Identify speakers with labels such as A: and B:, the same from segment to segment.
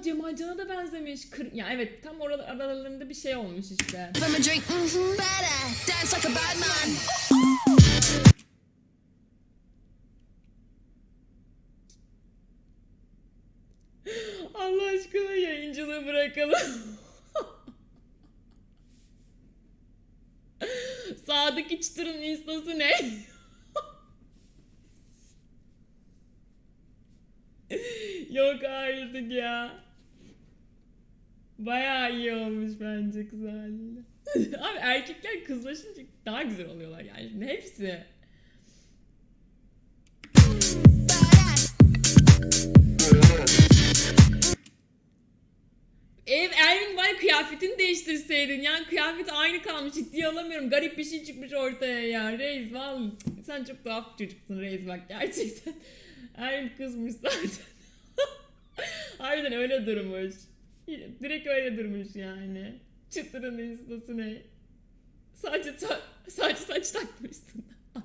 A: Aa Cemal Can'a da benzemiş. Kır... Ya evet tam orada aralarında bir şey olmuş işte.
B: Mm-hmm.
A: Allah aşkına yayıncılığı bırakalım. Sadık İçtır'ın instası ne? Yok artık ya. Bayağı iyi olmuş bence kız haliyle. Abi erkekler kızlaşınca daha güzel oluyorlar yani. Hepsi. Ev Ervin var kıyafetini değiştirseydin. Yani kıyafet aynı kalmış. Ciddiye alamıyorum. Garip bir şey çıkmış ortaya ya. Reis vallahi sen çok tuhaf çocuksun Reis bak gerçekten. Ervin kızmış zaten. Harbiden öyle durmuş. Direkt öyle durmuş yani. Çıtırın instası ne? Sadece, sadece saç takmışsın.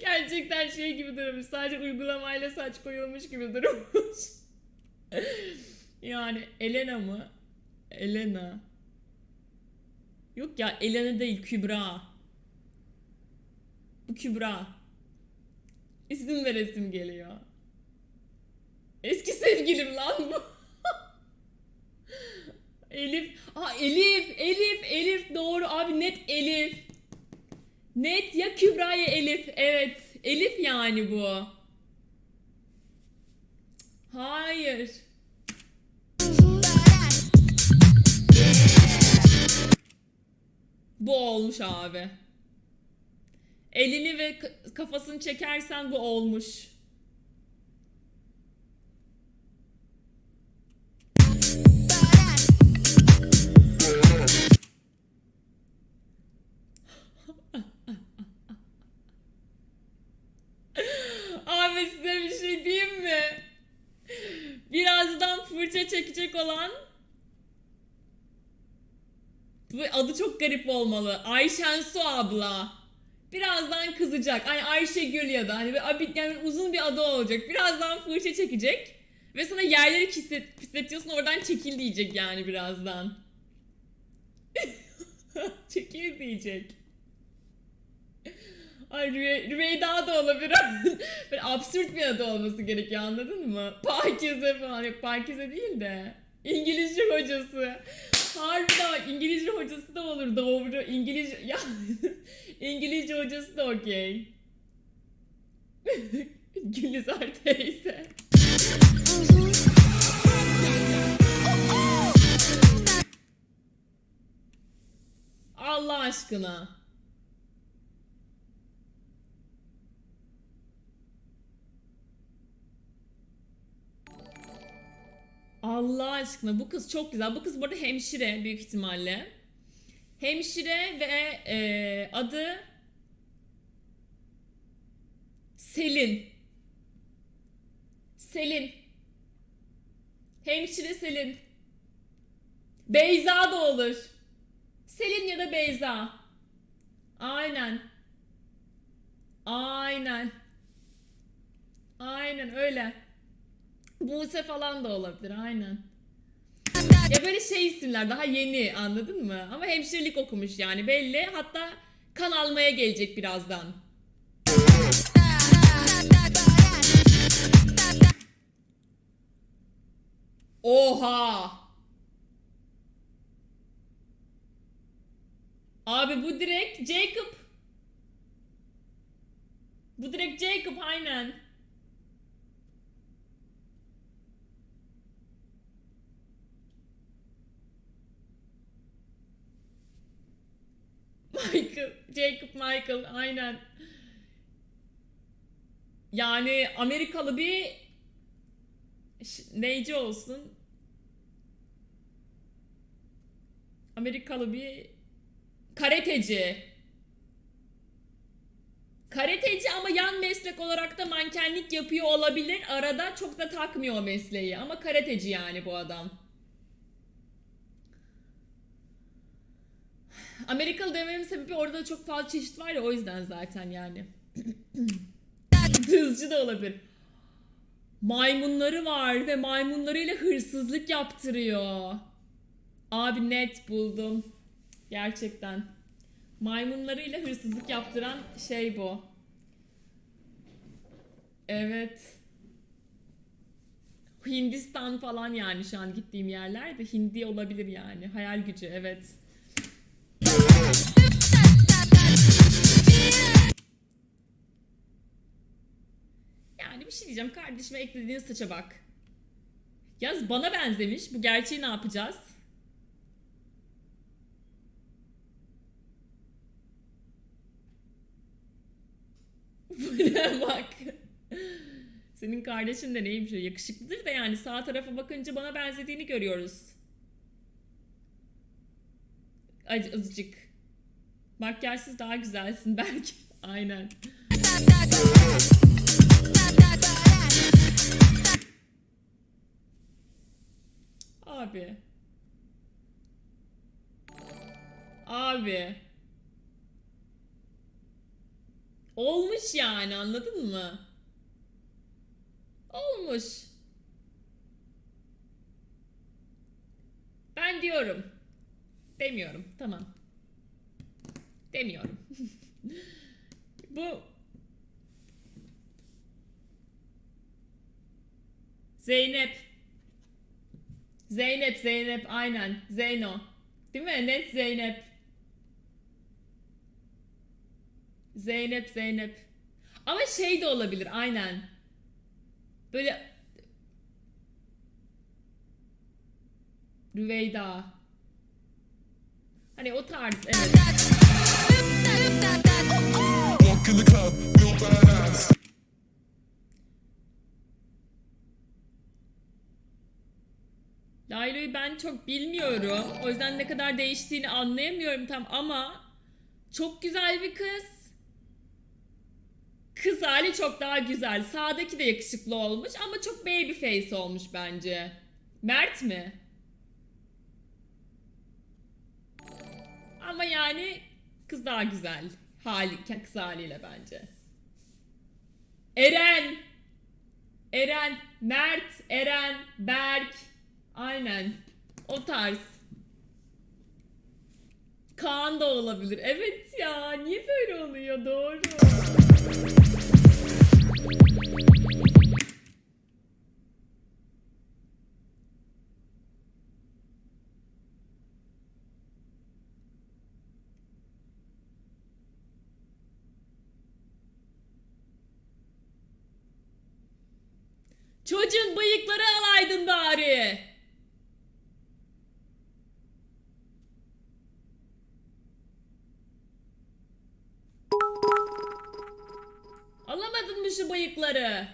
A: Gerçekten şey gibi durmuş. Sadece uygulamayla saç koyulmuş gibi durmuş. yani Elena mı? Elena. Yok ya Elena değil Kübra. Bu Kübra. İsim veresim geliyor. Eski sevgilim lan bu. Elif. Aa Elif, Elif, Elif doğru abi net Elif. Net ya Kübra ya Elif. Evet. Elif yani bu. Hayır. Bu olmuş abi. Elini ve kafasını çekersen bu olmuş. Fırça çekecek olan bu adı çok garip olmalı. Ayşensu abla. Birazdan kızacak. Hani Ayşegül ya da hani bir yani uzun bir adı olacak. Birazdan fırça çekecek. Ve sana yerleri pislet, pisletiyorsun oradan çekil diyecek yani birazdan. çekil diyecek. Ay Rüve- Rüveyda da olabilir. Böyle absürt bir adı olması gerekiyor anladın mı? Pakize falan. Yok Pakize değil de. İngilizce hocası. Harbiden İngilizce hocası da olur doğru. İngilizce ya İngilizce hocası da okey. Gülizar teyze. Allah aşkına. Allah aşkına bu kız çok güzel. Bu kız bu arada hemşire büyük ihtimalle. Hemşire ve e, adı Selin. Selin. Hemşire Selin. Beyza da olur. Selin ya da Beyza. Aynen. Aynen. Aynen öyle. Buse falan da olabilir aynen. Ya böyle şey isimler daha yeni anladın mı? Ama hemşirelik okumuş yani belli. Hatta kan almaya gelecek birazdan. Oha! Abi bu direkt Jacob. Bu direkt Jacob aynen. Michael, Jacob Michael aynen. Yani Amerikalı bir neyci olsun? Amerikalı bir karateci. Karateci ama yan meslek olarak da mankenlik yapıyor olabilir. Arada çok da takmıyor o mesleği ama karateci yani bu adam. Amerikalı dememin sebebi orada çok fazla çeşit var ya o yüzden zaten yani. Dızcı da olabilir. Maymunları var ve maymunlarıyla hırsızlık yaptırıyor. Abi net buldum. Gerçekten. Maymunlarıyla hırsızlık yaptıran şey bu. Evet. Hindistan falan yani şu an gittiğim yerler de Hindi olabilir yani. Hayal gücü evet. Yani bir şey diyeceğim kardeşime eklediğin saça bak. Yaz bana benzemiş. Bu gerçeği ne yapacağız? Buraya bak. Senin kardeşin de neymiş? Yakışıklıdır da yani sağ tarafa bakınca bana benzediğini görüyoruz. Azıcık. Makyajsız daha güzelsin belki. Aynen. Abi. Abi. Olmuş yani anladın mı? Olmuş. Ben diyorum. Demiyorum. Tamam. Demiyorum. Bu Zeynep. Zeynep, Zeynep aynen. Zeyno. Değil mi? Net Zeynep. Zeynep, Zeynep. Ama şey de olabilir aynen. Böyle Rüveyda. Hani o tarz evet. Layla'yı ben çok bilmiyorum. O yüzden ne kadar değiştiğini anlayamıyorum tam ama çok güzel bir kız. Kız hali çok daha güzel. Sağdaki de yakışıklı olmuş ama çok baby face olmuş bence. Mert mi? Ama yani kız daha güzel. Hali, kız haliyle bence. Eren. Eren, Mert, Eren, Berk. Aynen. O tarz. Kaan da olabilir. Evet ya. Niye böyle oluyor? Doğru. Çocuğun bıyıkları alaydın bari. Alamadın mı şu bıyıkları?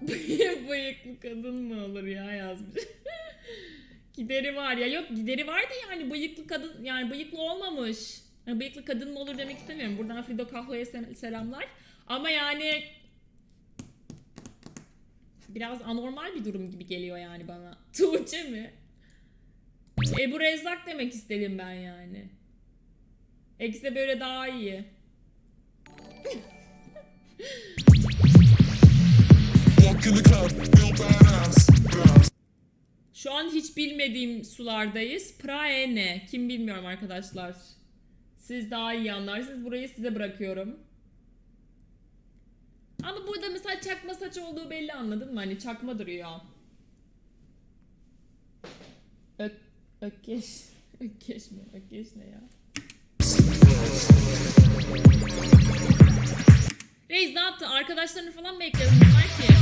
A: Bıyıklı kadın mı olur ya yazmış. gideri var ya yok gideri var da yani bıyıklı kadın yani bıyıklı olmamış. Bıyıklı kadın mı olur demek istemiyorum. Buradan Frido Kahlo'ya se- selamlar. Ama yani biraz anormal bir durum gibi geliyor yani bana. Tuğçe mi? Ebu Rezzak demek istedim ben yani. Eksi de böyle daha iyi. Şu an hiç bilmediğim sulardayız. Prae ne? Kim bilmiyorum arkadaşlar. Siz daha iyi anlarsınız. Burayı size bırakıyorum. Ama burada mesela çakma saç olduğu belli anladın mı? Hani çakma duruyor. Ök, ökkeş. Ökkeş mi? Ökkeş ne ya? Reis ne yaptın? Arkadaşlarını falan mı ekledin? Belki.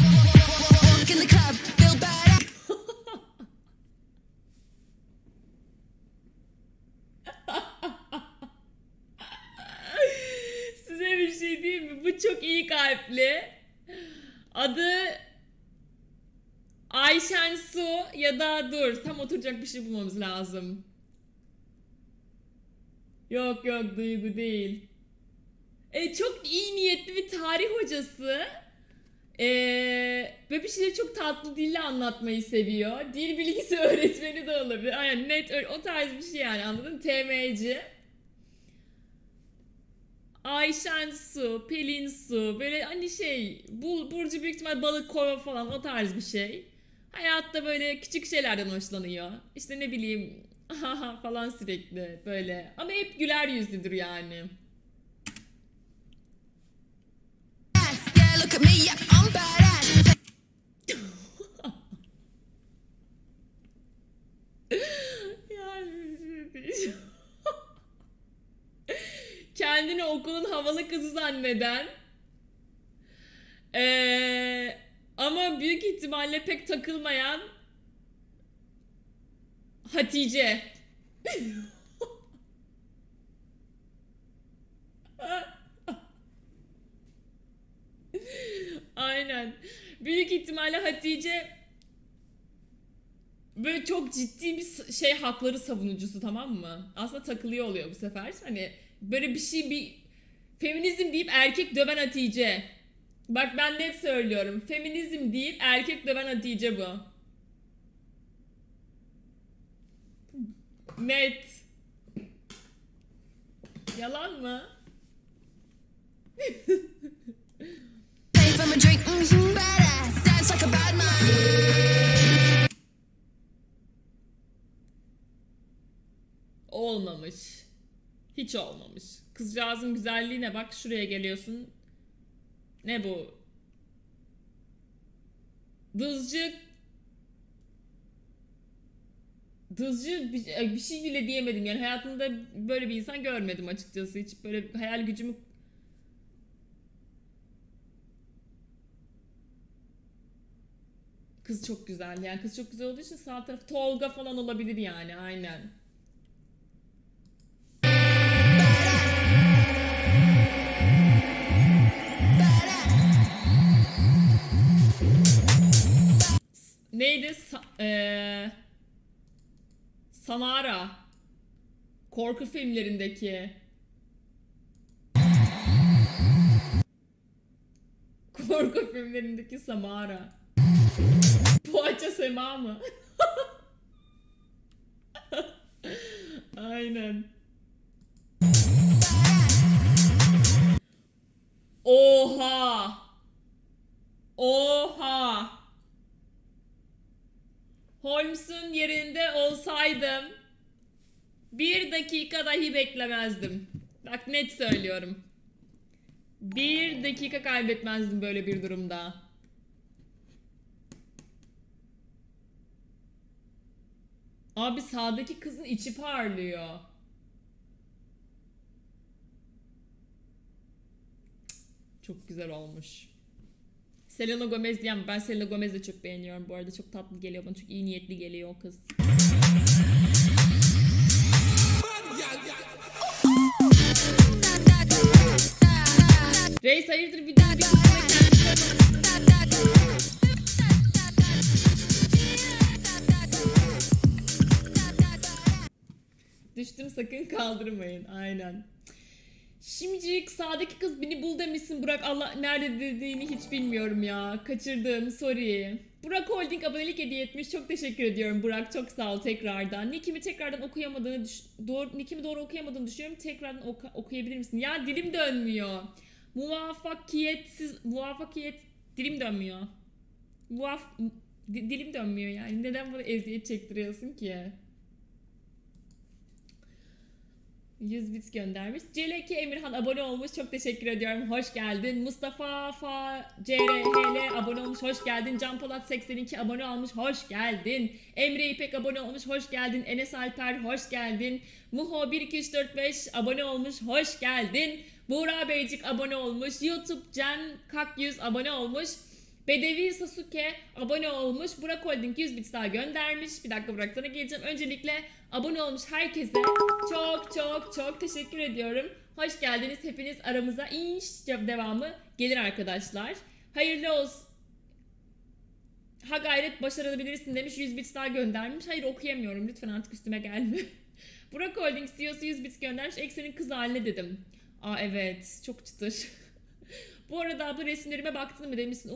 A: Su ya da dur tam oturacak bir şey bulmamız lazım. Yok yok duygu değil. E, çok iyi niyetli bir tarih hocası. E, ve bir şeyleri çok tatlı dille anlatmayı seviyor. Dil bilgisi öğretmeni de olabilir. Aynen net öyle- o tarz bir şey yani anladın mı? TM'ci. Ayşen Su, Pelin Su böyle hani şey bu Burcu büyük ihtimal balık kova falan o tarz bir şey. Hayatta böyle küçük şeylerden hoşlanıyor. İşte ne bileyim falan sürekli böyle ama hep güler yüzlüdür yani. Kendini okulun havalı kızı zanneden eee, ama büyük ihtimalle pek takılmayan Hatice. Aynen. Büyük ihtimalle Hatice böyle çok ciddi bir şey hakları savunucusu tamam mı? Aslında takılıyor oluyor bu sefer. Hani böyle bir şey bir feminizm deyip erkek döven Hatice. Bak ben net söylüyorum. Feminizm deyip erkek döven Hatice bu. Net. Yalan mı?
B: Mm man.
A: Olmamış. Hiç olmamış. Kızcağızın güzelliğine bak şuraya geliyorsun. Ne bu? Dızcı. Dızcı bir, ay, bir şey bile diyemedim. Yani hayatımda böyle bir insan görmedim açıkçası. Hiç böyle hayal gücümü Kız çok güzel. Yani kız çok güzel olduğu için sağ taraf Tolga falan olabilir yani. Aynen. Neydi? Sa- eee, Samara. Korku filmlerindeki. Korku filmlerindeki Samara. Poğaça Sema mı? Aynen. Oha! Oha! Holmes'un yerinde olsaydım bir dakika dahi beklemezdim. Bak net söylüyorum. Bir dakika kaybetmezdim böyle bir durumda. Abi sağdaki kızın içi parlıyor. Çok güzel olmuş. Selena Gomez diyem ben Selena Gomez'i de çok beğeniyorum bu arada çok tatlı geliyor bana çok iyi niyetli geliyor o kız. Reis hayırdır bir kısmına Düştüm sakın kaldırmayın. Aynen. Şimdicik sağdaki kız beni bul demişsin Burak Allah nerede dediğini hiç bilmiyorum ya. Kaçırdım sorry. Burak Holding abonelik hediye etmiş. Çok teşekkür ediyorum Burak. Çok sağ ol tekrardan. Nick'imi tekrardan okuyamadığını düş doğru Nick'imi doğru okuyamadığını düşünüyorum. Tekrardan oku- okuyabilir misin? Ya dilim dönmüyor. Muvaffakiyetsiz muvaffakiyet dilim dönmüyor. Muvaff di- dilim dönmüyor yani. Neden bana eziyet çektiriyorsun ki? 100 bits göndermiş. CLK Emirhan abone olmuş. Çok teşekkür ediyorum. Hoş geldin. Mustafa Fa CRHL abone olmuş. Hoş geldin. Can Polat 82 abone olmuş. Hoş geldin. Emre İpek abone olmuş. Hoş geldin. Enes Alper hoş geldin. Muho 12345 abone olmuş. Hoş geldin. Buğra Beycik abone olmuş. YouTube Can Kakyüz abone olmuş. Bedevi Sasuke abone olmuş. Burak Holding 100 bits daha göndermiş. Bir dakika Burak sana geleceğim. Öncelikle abone olmuş herkese çok çok çok teşekkür ediyorum. Hoş geldiniz hepiniz aramıza. İnş devamı gelir arkadaşlar. Hayırlı olsun. Ha gayret başarabilirsin demiş 100 bits daha göndermiş. Hayır okuyamıyorum lütfen artık üstüme gelme. Burak Holding CEO'su 100 bits göndermiş. Eksenin kız haline dedim. Aa evet çok çıtır. Bu arada abla resimlerime baktın mı demişsin.